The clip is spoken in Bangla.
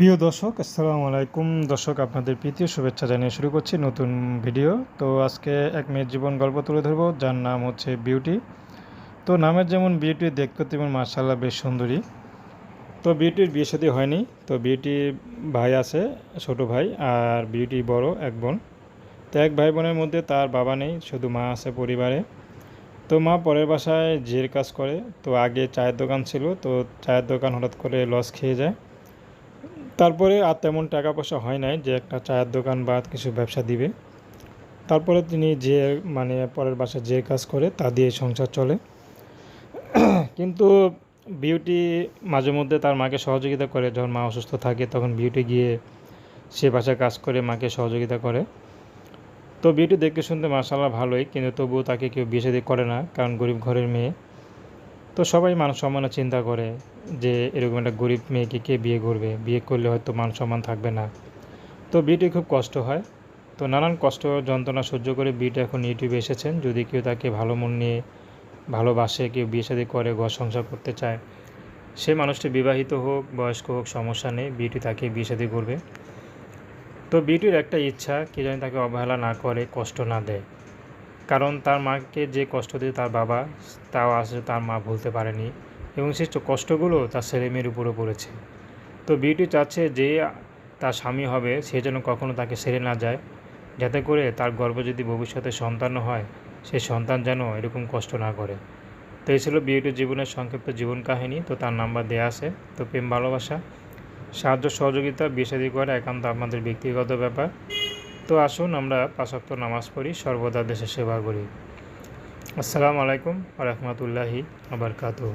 প্রিয় দর্শক, আসসালামু আলাইকুম। দর্শক, আপনাদের প্রীতীয় শুভেচ্ছা জানিয়ে শুরু করছি নতুন ভিডিও। তো আজকে এক মেয়ের জীবন গল্প তুলে ধরবো, যার নাম হচ্ছে বিউটি। তো নামের যেমন বিউটি দেখতে তেমন মার্শাল্লাহ বেশ সুন্দরী। তো বিউটির বিয়ে সাথে হয়নি। তো বিউটির ভাই আছে, ছোট ভাই, আর বিউটি বড়, এক বোন। তো এক ভাই বোনের মধ্যে তার বাবা নেই, শুধু মা আছে পরিবারে। তো মা পরের বাসায় জের কাজ করে। তো আগে চায়ের দোকান ছিল, তো চায়ের দোকান হঠাৎ করে লস খেয়ে যায়। তারপরে আর তেমন টাকা পয়সা হয় নাই যে একটা চায়ের দোকান বা কিছু ব্যবসা দিবে। তারপরে তিনি যে মানে পরের বাসায় যে কাজ করে তা দিয়ে সংসার চলে। কিন্তু বিউটি মাঝে মধ্যে তার মাকে সহযোগিতা করে, যখন মা অসুস্থ থাকে তখন বিউটি গিয়ে সে বাসায় কাজ করে, মাকে সহযোগিতা করে। তো বিউটি দেখতে শুনতে মাসাল্লাহ ভালোই, কিন্তু তবুও তাকে কেউ বিয়ে করে না, কারণ গরিব ঘরের মেয়ে। তো সবাই মান সম্মানের চিন্তা করে যে এরকম একটা গরিব মেয়েকে কে বিয়ে করবে? বিয়ে করলে হয়তো মান সম্মান থাকবে না। তো বিয়েটি খুব কষ্ট হয়। তো নানান কষ্ট, যন্ত্রণা সহ্য করে বিয়েটা এখন ইউটিউবে এসেছেন। যদি কেউ তাকে ভালো মন নিয়ে ভালোবাসে, কেউ বিয়ে শাদী করে, ঘর সংসার করতে চায়, সে মানুষটি বিবাহিত হোক, বয়স্ক হোক, সমস্যা নেই বিউটি তাকে বিয়ে শাদী করবে। তো বিউটির একটা ইচ্ছা, কে জানি তাকে অবহেলা না করে, কষ্ট না দেয়। কারণ তার মাকে যে কষ্ট দিয়ে তার বাবা তাও আসলে তার মা ভুলতে পারেনি এবং সে কষ্টগুলো তার ছেলে মেয়ের উপরে পড়েছে। তো বিউটি চাচ্ছে যে তার স্বামী হবে, সে যেন কখনো তাকে ছেড়ে না যায়। যাতে করে তার গর্ভে যদি ভবিষ্যতে সন্তানও হয় সেই সন্তান যেন এরকম কষ্ট না করে। তো এই ছিল বিউটির জীবনের সংক্ষিপ্ত জীবন কাহিনী। তো তার নাম্বার দেয়া আছে। তো প্রেম ভালোবাসা, সাহায্য সহযোগিতা বিষাদি করা একান্ত আপনাদের ব্যক্তিগত ব্যাপার। তো আসুন আমরা পাশাক্ত নামাজ পড়ি সর্বদা দেশের সেবা করি। আসসালামু আলাইকুম রহমতুল্লাহি আবরকাতুহ